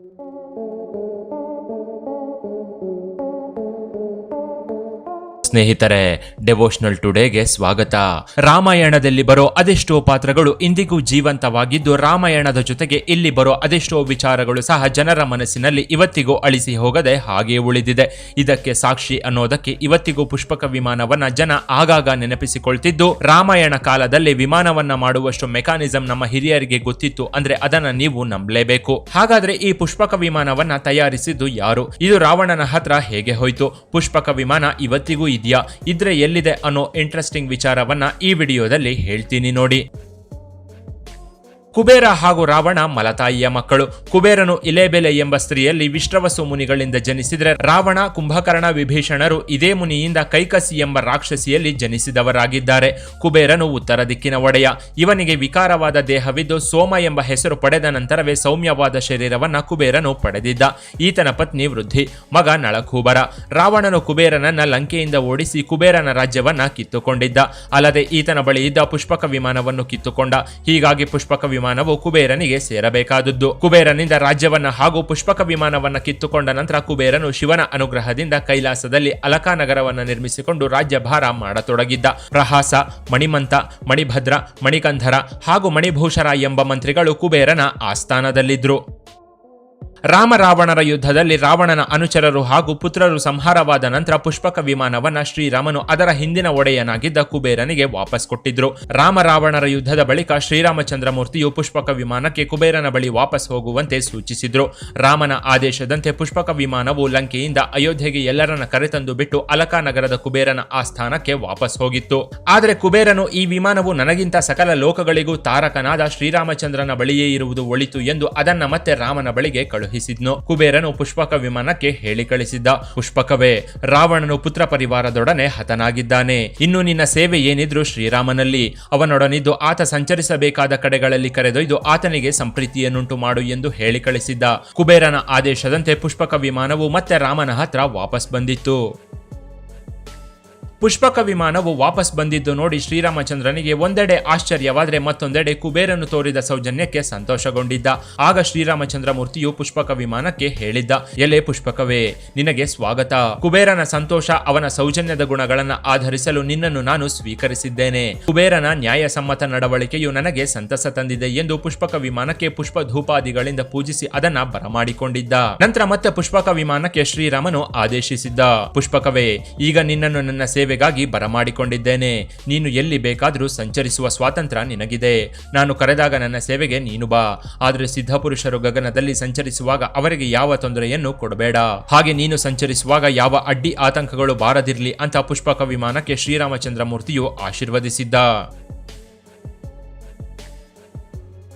Thank you. ಸ್ನೇಹಿತರೆ ಡೆವೋಷನಲ್ ಟುಡೇಗೆ ಸ್ವಾಗತ. ರಾಮಾಯಣದಲ್ಲಿ ಬರೋ ಅದೆಷ್ಟೋ ಪಾತ್ರಗಳು ಇಂದಿಗೂ ಜೀವಂತವಾಗಿದ್ದು, ರಾಮಾಯಣದ ಜೊತೆಗೆ ಇಲ್ಲಿ ಬರೋ ಅದೆಷ್ಟೋ ವಿಚಾರಗಳು ಸಹ ಜನರ ಮನಸ್ಸಿನಲ್ಲಿ ಇವತ್ತಿಗೂ ಅಳಿಸಿ ಹೋಗದೆ ಹಾಗೆ ಉಳಿದಿದೆ. ಇದಕ್ಕೆ ಸಾಕ್ಷಿ ಅನ್ನೋದಕ್ಕೆ ಇವತ್ತಿಗೂ ಪುಷ್ಪಕ ವಿಮಾನವನ್ನ ಜನ ಆಗಾಗ ನೆನಪಿಸಿಕೊಳ್ತಿದ್ದು, ರಾಮಾಯಣ ಕಾಲದಲ್ಲಿ ವಿಮಾನವನ್ನ ಮಾಡುವಷ್ಟು ಮೆಕಾನಿಸಂ ನಮ್ಮ ಹಿರಿಯರಿಗೆ ಗೊತ್ತಿತ್ತು ಅಂದ್ರೆ ಅದನ್ನ ನೀವು ನಂಬಲೇಬೇಕು. ಹಾಗಾದ್ರೆ ಈ ಪುಷ್ಪಕ ವಿಮಾನವನ್ನ ತಯಾರಿಸಿದ್ದು ಯಾರು? ಇದು ರಾವಣನ ಹತ್ರ ಹೇಗೆ ಹೋಯ್ತು? ಪುಷ್ಪಕ ವಿಮಾನ ಇವತ್ತಿಗೂ ಇದೆಯಾ? ಇದ್ರೆ ಎಲ್ಲಿದೆ ಅನ್ನೋ ಇಂಟ್ರೆಸ್ಟಿಂಗ್ ವಿಚಾರವನ್ನ ಈ ವಿಡಿಯೋದಲ್ಲಿ ಹೇಳ್ತೀನಿ ನೋಡಿ. ಕುಬೇರ ಹಾಗೂ ರಾವಣ ಮಲತಾಯಿಯ ಮಕ್ಕಳು. ಕುಬೇರನು ಇಲೆಬೆಲೆ ಎಂಬ ಸ್ತ್ರೀಯಲ್ಲಿ ವಿಶ್ರವಸು ಮುನಿಗಳಿಂದ ಜನಿಸಿದರೆ ರಾವಣ, ಕುಂಭಕರ್ಣ ವಿಭೀಷಣರು ಇದೇ ಮುನಿಯಿಂದ ಕೈಕಸಿ ಎಂಬ ರಾಕ್ಷಸಿಯಲ್ಲಿ ಜನಿಸಿದವರಾಗಿದ್ದಾರೆ. ಕುಬೇರನು ಉತ್ತರ ದಿಕ್ಕಿನ ಒಡೆಯ. ಇವನಿಗೆ ವಿಕಾರವಾದ ದೇಹವಿದ್ದು ಸೋಮ ಎಂಬ ಹೆಸರು ಪಡೆದ ನಂತರವೇ ಸೌಮ್ಯವಾದ ಶರೀರವನ್ನ ಕುಬೇರನು ಪಡೆದಿದ್ದ. ಈತನ ಪತ್ನಿ ವೃದ್ಧಿ, ಮಗ ನಳಕೂಬರ. ರಾವಣನು ಕುಬೇರನನ್ನ ಲಂಕೆಯಿಂದ ಓಡಿಸಿ ಕುಬೇರನ ರಾಜ್ಯವನ್ನ ಕಿತ್ತುಕೊಂಡಿದ್ದ. ಅಲ್ಲದೆ ಈತನ ಬಳಿ ಇದ್ದ ಪುಷ್ಪಕ ವಿಮಾನವನ್ನು ಕಿತ್ತುಕೊಂಡ. ಹೀಗಾಗಿ ಪುಷ್ಪಕ ವಿಮಾನವು ಕುಬೇರನಿಗೆ ಸೇರಬೇಕಾದದ್ದು. ಕುಬೇರನಿಂದ ರಾಜ್ಯವನ್ನ ಹಾಗೂ ಪುಷ್ಪಕ ವಿಮಾನವನ್ನ ಕಿತ್ತುಕೊಂಡ ನಂತರ ಕುಬೇರನು ಶಿವನ ಅನುಗ್ರಹದಿಂದ ಕೈಲಾಸದಲ್ಲಿ ಅಲಕಾ ನಗರವನ್ನ ನಿರ್ಮಿಸಿಕೊಂಡು ರಾಜ್ಯಭಾರ ಮಾಡತೊಡಗಿದ್ದ. ಪ್ರಹಾಸ, ಮಣಿಮಂತ, ಮಣಿಭದ್ರ, ಮಣಿಕಂಧರ ಹಾಗೂ ಮಣಿಭೂಷರ ಎಂಬ ಮಂತ್ರಿಗಳು ಕುಬೇರನ ಆಸ್ಥಾನದಲ್ಲಿದ್ರು. ರಾಮ ರಾವಣರ ಯುದ್ಧದಲ್ಲಿ ರಾವಣನ ಅನುಚರರು ಹಾಗೂ ಪುತ್ರರು ಸಂಹಾರವಾದ ನಂತರ ಪುಷ್ಪಕ ವಿಮಾನವನ್ನ ಶ್ರೀರಾಮನು ಅದರ ಹಿಂದಿನ ಒಡೆಯನಾಗಿದ್ದ ಕುಬೇರನಿಗೆ ವಾಪಸ್ ಕೊಟ್ಟಿದ್ರು. ರಾಮ ರಾವಣರ ಯುದ್ಧದ ಬಳಿಕ ಶ್ರೀರಾಮಚಂದ್ರ ಮೂರ್ತಿಯು ಪುಷ್ಪಕ ವಿಮಾನಕ್ಕೆ ಕುಬೇರನ ಬಳಿ ವಾಪಸ್ ಹೋಗುವಂತೆ ಸೂಚಿಸಿದ್ರು. ರಾಮನ ಆದೇಶದಂತೆ ಪುಷ್ಪಕ ವಿಮಾನವು ಲಂಕೆಯಿಂದ ಅಯೋಧ್ಯೆಗೆ ಎಲ್ಲರನ್ನ ಕರೆತಂದು ಬಿಟ್ಟು ಅಲಕಾ ನಗರದ ಕುಬೇರನ ಆಸ್ಥಾನಕ್ಕೆ ವಾಪಸ್ ಹೋಗಿತ್ತು. ಆದರೆ ಕುಬೇರನು ಈ ವಿಮಾನವು ನನಗಿಂತ ಸಕಲ ಲೋಕಗಳಿಗೂ ತಾರಕನಾದ ಶ್ರೀರಾಮಚಂದ್ರನ ಬಳಿಯೇ ಇರುವುದು ಒಳಿತು ಎಂದು ಅದನ್ನ ಮತ್ತೆ ರಾಮನ ಬಳಿಗೆ ಕಳುಹಿಸಿದ್ನು ಕುಬೇರನು ಪುಷ್ಪಕ ವಿಮಾನಕ್ಕೆ ಹೇಳಿ ಕಳಿಸಿದ್ದ. ಪುಷ್ಪಕವೇ, ರಾವಣನು ಪುತ್ರ ಪರಿವಾರದೊಡನೆ ಹತನಾಗಿದ್ದಾನೆ. ಇನ್ನು ನಿನ್ನ ಸೇವೆ ಏನಿದ್ರು ಶ್ರೀರಾಮನಲ್ಲಿ. ಅವನೊಡನಿದ್ದು ಆತ ಸಂಚರಿಸಬೇಕಾದ ಕಡೆಗಳಲ್ಲಿ ಕರೆದೊಯ್ದು ಆತನಿಗೆ ಸಂಪ್ರೀತಿಯನ್ನುಂಟು ಮಾಡು ಎಂದು ಹೇಳಿ ಕಳಿಸಿದ್ದ. ಕುಬೇರನ ಆದೇಶದಂತೆ ಪುಷ್ಪಕ ವಿಮಾನವು ಮತ್ತೆ ರಾಮನ ಹತ್ರ ವಾಪಸ್ ಬಂದಿತ್ತು. ಪುಷ್ಪಕ ವಿಮಾನವು ವಾಪಸ್ ಬಂದಿದ್ದು ನೋಡಿ ಶ್ರೀರಾಮಚಂದ್ರನಿಗೆ ಒಂದೆಡೆ ಆಶ್ಚರ್ಯವಾದರೆ ಮತ್ತೊಂದೆಡೆ ಕುಬೇರನ್ನು ತೋರಿದ ಸೌಜನ್ಯಕ್ಕೆ ಸಂತೋಷಗೊಂಡಿದ್ದ. ಆಗ ಶ್ರೀರಾಮಚಂದ್ರ ಮೂರ್ತಿಯು ಪುಷ್ಪಕ ವಿಮಾನಕ್ಕೆ ಹೇಳಿದ್ದ, ಎಲೆ ಪುಷ್ಪಕವೇ, ನಿನಗೆ ಸ್ವಾಗತ. ಕುಬೇರನ ಸಂತೋಷ ಅವನ ಸೌಜನ್ಯದ ಗುಣಗಳನ್ನ ಆಧರಿಸಲು ನಿನ್ನನ್ನು ನಾನು ಸ್ವೀಕರಿಸಿದ್ದೇನೆ. ಕುಬೇರನ ನ್ಯಾಯಸಮ್ಮತ ನಡವಳಿಕೆಯು ನನಗೆ ಸಂತಸ ತಂದಿದೆ ಎಂದು ಪುಷ್ಪಕ ವಿಮಾನಕ್ಕೆ ಪುಷ್ಪ ಧೂಪಾದಿಗಳಿಂದ ಪೂಜಿಸಿ ಅದನ್ನ ಬರಮಾಡಿಕೊಂಡಿದ್ದ. ನಂತರ ಮತ್ತೆ ಪುಷ್ಪಕ ವಿಮಾನಕ್ಕೆ ಶ್ರೀರಾಮನು ಆದೇಶಿಸಿದ್ದ, ಪುಷ್ಪಕವೇ, ಈಗ ನಿನ್ನನ್ನು ನನ್ನ ಸೇವೆಗಾಗಿ ಬರಮಾಡಿಕೊಂಡಿದ್ದೇನೆ. ನೀನು ಎಲ್ಲಿ ಬೇಕಾದರೂ ಸಂಚರಿಸುವ ಸ್ವಾತಂತ್ರ್ಯ ನಿನಗಿದೆ. ನಾನು ಕರೆದಾಗ ನನ್ನ ಸೇವೆಗೆ ನೀನು ಬಾ. ಆದರೆ ಸಿದ್ಧಪುರುಷರು ಗಗನದಲ್ಲಿ ಸಂಚರಿಸುವಾಗ ಅವರಿಗೆ ಯಾವ ತೊಂದರೆಯನ್ನು ಕೊಡಬೇಡ. ಹಾಗೆ ನೀನು ಸಂಚರಿಸುವಾಗ ಯಾವ ಅಡ್ಡಿ ಆತಂಕಗಳು ಬಾರದಿರಲಿ ಅಂತ ಪುಷ್ಪಕ ವಿಮಾನಕ್ಕೆ ಶ್ರೀರಾಮಚಂದ್ರ ಮೂರ್ತಿಯು ಆಶೀರ್ವದಿಸಿದ್ದ.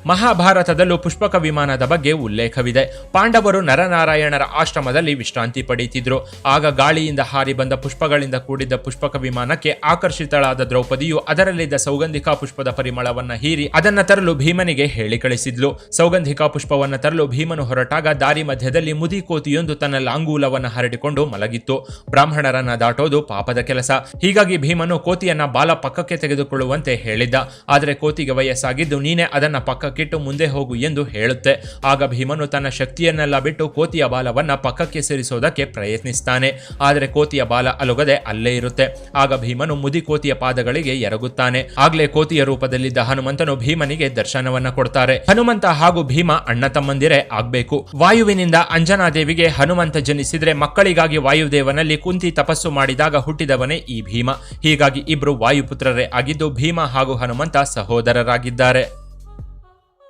ಮಹಾಭಾರತದಲ್ಲೂ ಪುಷ್ಪಕ ವಿಮಾನದ ಬಗ್ಗೆ ಉಲ್ಲೇಖವಿದೆ. ಪಾಂಡವರು ನರನಾರಾಯಣರ ಆಶ್ರಮದಲ್ಲಿ ವಿಶ್ರಾಂತಿ ಪಡೆಯುತ್ತಿದ್ದರು ಆಗ ಗಾಳಿಯಿಂದ ಹಾರಿ ಬಂದ ಪುಷ್ಪಗಳಿಂದ ಕೂಡಿದ್ದ ಪುಷ್ಪಕ ವಿಮಾನಕ್ಕೆ ಆಕರ್ಷಿತಳಾದ ದ್ರೌಪದಿಯು ಅದರಲ್ಲಿದ್ದ ಸೌಗಂಧಿಕಾ ಪುಷ್ಪದ ಪರಿಮಳವನ್ನ ಹೀರಿ ಅದನ್ನ ತರಲು ಭೀಮನಿಗೆ ಹೇಳಿ ಕಳಿಸಿದ್ಲು. ಸೌಗಂಧಿಕಾ ಪುಷ್ಪವನ್ನ ತರಲು ಭೀಮನು ಹೊರಟಾಗ ದಾರಿ ಮಧ್ಯದಲ್ಲಿ ಮುದಿ ಕೋತಿಯೊಂದು ತನ್ನ ಲಾಂಗೂಲವನ್ನು ಹರಡಿಕೊಂಡು ಮಲಗಿತ್ತು. ಬ್ರಾಹ್ಮಣರನ್ನ ದಾಟೋದು ಪಾಪದ ಕೆಲಸ. ಹೀಗಾಗಿ ಭೀಮನು ಕೋತಿಯನ್ನ ಬಾಲ ಪಕ್ಕಕ್ಕೆ ತೆಗೆದುಕೊಳ್ಳುವಂತೆ ಹೇಳಿದ್ದ. ಆದರೆ ಕೋತಿಗೆ ವಯಸ್ಸಾಗಿದ್ದು ನೀನೇ ಅದನ್ನ ಪಕ್ಕಕ್ಕಿಟ್ಟು ಮುಂದೆ ಹೋಗು ಎಂದು ಹೇಳುತ್ತೆ. ಆಗ ಭೀಮನು ತನ್ನ ಶಕ್ತಿಯನ್ನೆಲ್ಲ ಬಿಟ್ಟು ಕೋತಿಯ ಬಾಲವನ್ನ ಪಕ್ಕಕ್ಕೆ ಸೇರಿಸೋದಕ್ಕೆ ಪ್ರಯತ್ನಿಸ್ತಾನೆ. ಆದರೆ ಕೋತಿಯ ಬಾಲ ಅಲುಗದೆ ಅಲ್ಲೇ ಇರುತ್ತೆ. ಆಗ ಭೀಮನು ಮುದಿ ಕೋತಿಯ ಪಾದಗಳಿಗೆ ಎರಗುತ್ತಾನೆ. ಆಗ್ಲೇ ಕೋತಿಯ ರೂಪದಲ್ಲಿದ್ದ ಹನುಮಂತನು ಭೀಮನಿಗೆ ದರ್ಶನವನ್ನ ಕೊಡ್ತಾರೆ. ಹನುಮಂತ ಹಾಗೂ ಭೀಮ ಅಣ್ಣ ತಮ್ಮಂದಿರೇ ಆಗ್ಬೇಕು. ವಾಯುವಿನಿಂದ ಅಂಜನಾದೇವಿಗೆ ಹನುಮಂತ ಜನಿಸಿದ್ರೆ ಮಕ್ಕಳಿಗಾಗಿ ವಾಯುದೇವನಲ್ಲಿ ಕುಂತಿ ತಪಸ್ಸು ಮಾಡಿದಾಗ ಹುಟ್ಟಿದವನೇ ಈ ಭೀಮ. ಹೀಗಾಗಿ ಇಬ್ರು ವಾಯುಪುತ್ರರೇ ಆಗಿದ್ದು ಭೀಮ ಹಾಗೂ ಹನುಮಂತ ಸಹೋದರರಾಗಿದ್ದಾರೆ.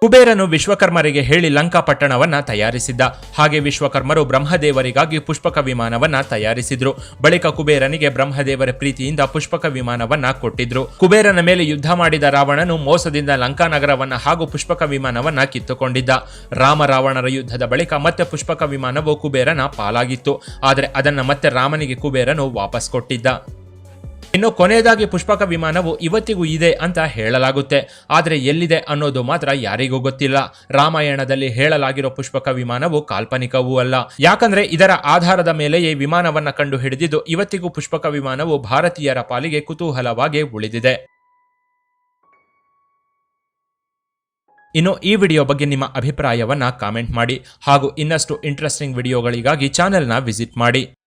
ಕುಬೇರನು ವಿಶ್ವಕರ್ಮರಿಗೆ ಹೇಳಿ ಲಂಕಾ ಪಟ್ಟಣವನ್ನ ತಯಾರಿಸಿದ್ದ. ಹಾಗೆ ವಿಶ್ವಕರ್ಮರು ಬ್ರಹ್ಮದೇವರಿಗಾಗಿ ಪುಷ್ಪಕ ವಿಮಾನವನ್ನ ತಯಾರಿಸಿದ್ರು. ಬಳಿಕ ಕುಬೇರನಿಗೆ ಬ್ರಹ್ಮದೇವರ ಪ್ರೀತಿಯಿಂದ ಪುಷ್ಪಕ ವಿಮಾನವನ್ನ ಕೊಟ್ಟಿದ್ರು. ಕುಬೇರನ ಮೇಲೆ ಯುದ್ಧ ಮಾಡಿದ ರಾವಣನು ಮೋಸದಿಂದ ಲಂಕಾ ನಗರವನ್ನ ಹಾಗೂ ಪುಷ್ಪಕ ವಿಮಾನವನ್ನ ಕಿತ್ತುಕೊಂಡಿದ್ದ. ರಾಮ ರಾವಣರ ಯುದ್ಧದ ಬಳಿಕ ಮತ್ತೆ ಪುಷ್ಪಕ ವಿಮಾನವು ಕುಬೇರನ ಪಾಲಾಗಿತ್ತು. ಆದರೆ ಅದನ್ನ ಮತ್ತೆ ರಾಮನಿಗೆ ಕುಬೇರನು ವಾಪಸ್ ಕೊಟ್ಟಿದ್ದ. ಇನ್ನು ಕೊನೆಯದಾಗಿ ಪುಷ್ಪಕ ವಿಮಾನವು ಇವತ್ತಿಗೂ ಇದೆ ಅಂತ ಹೇಳಲಾಗುತ್ತೆ. ಆದರೆ ಎಲ್ಲಿದೆ ಅನ್ನೋದು ಮಾತ್ರ ಯಾರಿಗೂ ಗೊತ್ತಿಲ್ಲ. ರಾಮಾಯಣದಲ್ಲಿ ಹೇಳಲಾಗಿರೋ ಪುಷ್ಪಕ ವಿಮಾನವು ಕಾಲ್ಪನಿಕವೂ ಅಲ್ಲ. ಯಾಕಂದ್ರೆ ಇದರ ಆಧಾರದ ಮೇಲೆಯೇ ವಿಮಾನವನ್ನ ಕಂಡು ಹಿಡಿದಿದ್ದು ಇವತ್ತಿಗೂ ಪುಷ್ಪಕ ವಿಮಾನವು ಭಾರತೀಯರ ಪಾಲಿಗೆ ಕುತೂಹಲವಾಗಿ ಉಳಿದಿದೆ. ಇನ್ನು ಈ ವಿಡಿಯೋ ಬಗ್ಗೆ ನಿಮ್ಮ ಅಭಿಪ್ರಾಯವನ್ನ ಕಾಮೆಂಟ್ ಮಾಡಿ ಹಾಗೂ ಇನ್ನಷ್ಟು ಇಂಟ್ರೆಸ್ಟಿಂಗ್ ವಿಡಿಯೋಗಳಿಗಾಗಿ ಚಾನೆಲ್ನ ವಿಸಿಟ್ ಮಾಡಿ.